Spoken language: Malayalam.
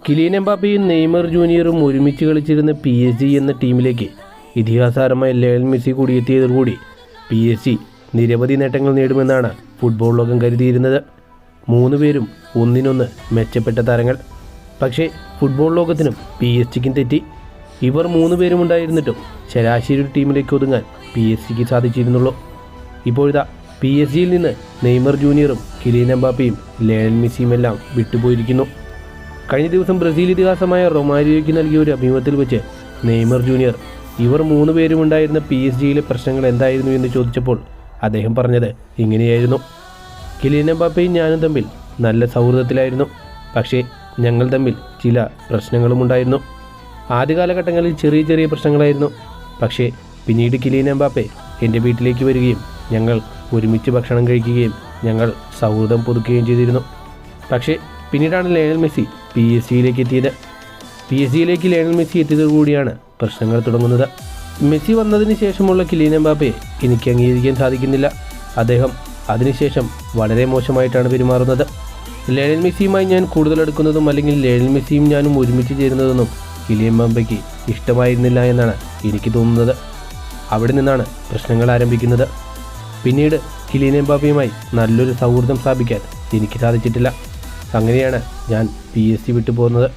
കിലിയൻ എംബാപ്പയും നെയ്മർ ജൂനിയറും ഒരുമിച്ച് കളിച്ചിരുന്ന പി എസ് ജി എന്ന ടീമിലേക്ക് ഇതിഹാസകരമായ ലയൽ മെസ്സി കൂടിയെത്തിയതോടുകൂടി പി എസ് ജി നിരവധി നേട്ടങ്ങൾ നേടുമെന്നാണ് ഫുട്ബോൾ ലോകം കരുതിയിരുന്നത്. മൂന്ന് പേരും ഒന്നിനൊന്ന് മെച്ചപ്പെട്ട താരങ്ങൾ. പക്ഷേ ഫുട്ബോൾ ലോകത്തിനും പി എസ് ജിക്കും തെറ്റി. ഇവർ മൂന്ന് പേരും ഉണ്ടായിരുന്നിട്ടും ശരാശരി ഒരു ടീമിലേക്ക് ഒതുങ്ങാൻ പി എസ് സിക്ക് സാധിച്ചിരുന്നുള്ളൂ. ഇപ്പോഴിതാ പി എസ് ജിയിൽ നിന്ന് നെയ്മർ ജൂനിയറും കിലിയൻ എംബാപ്പയും ലയൽ മെസ്സിയും എല്ലാം വിട്ടുപോയിരിക്കുന്നു. കഴിഞ്ഞ ദിവസം ബ്രസീൽ ഇതിഹാസമായ റൊമാരിയോയ്ക്ക് നൽകിയ ഒരു അഭിമുഖത്തിൽ വെച്ച് നെയ്മർ ജൂനിയർ ഇവർ മൂന്ന് പേരും ഉണ്ടായിരുന്ന പി എസ് ജിയിലെ പ്രശ്നങ്ങൾ എന്തായിരുന്നു എന്ന് ചോദിച്ചപ്പോൾ അദ്ദേഹം പറഞ്ഞത് ഇങ്ങനെയായിരുന്നു. കിലിയൻ ഞാനും തമ്മിൽ നല്ല സൗഹൃദത്തിലായിരുന്നു. പക്ഷേ ഞങ്ങൾ തമ്മിൽ ചില പ്രശ്നങ്ങളും ഉണ്ടായിരുന്നു. ആദ്യ കാലഘട്ടങ്ങളിൽ ചെറിയ ചെറിയ പ്രശ്നങ്ങളായിരുന്നു. പക്ഷേ പിന്നീട് കിലിയൻ എംബാപ്പെ എന്റെ വീട്ടിലേക്ക് വരികയും ഞങ്ങൾ ഒരുമിച്ച് ഭക്ഷണം കഴിക്കുകയും ഞങ്ങൾ സൗഹൃദം പുതുക്കുകയും ചെയ്തിരുന്നു. പക്ഷേ പിന്നീടാണ് ലയണൽ മെസ്സി പി എസ് സിയിലേക്ക് എത്തിയത്. പി എസ് സിയിലേക്ക് ലയണൽ മെസ്സി എത്തിയതോടുകൂടിയാണ് പ്രശ്നങ്ങൾ തുടങ്ങുന്നത്. മെസ്സി വന്നതിന് ശേഷമുള്ള കിലീൻ എംബാപ്പയെ എനിക്ക് അംഗീകരിക്കാൻ സാധിക്കുന്നില്ല. അദ്ദേഹം അതിനുശേഷം വളരെ മോശമായിട്ടാണ് പെരുമാറുന്നത്. ലയണൽ മെസ്സിയുമായി ഞാൻ കൂടുതൽ അടുക്കുന്നതും അല്ലെങ്കിൽ ലയണൽ മെസ്സിയും ഞാനും ഒരുമിച്ച് ചേരുന്നതൊന്നും കിലിയൻ എംബാപ്പയ്ക്ക് ഇഷ്ടമായിരുന്നില്ല എന്നാണ് എനിക്ക് തോന്നുന്നത്. അവിടെ നിന്നാണ് പ്രശ്നങ്ങൾ ആരംഭിക്കുന്നത്. പിന്നീട് കിലിയൻ എംബാപ്പയുമായി നല്ലൊരു സൗഹൃദം സ്ഥാപിക്കാൻ എനിക്ക് സാധിച്ചിട്ടില്ല. അങ്ങനെയാണ് ഞാൻ പി എസ് സി വിട്ടു പോകുന്നത്.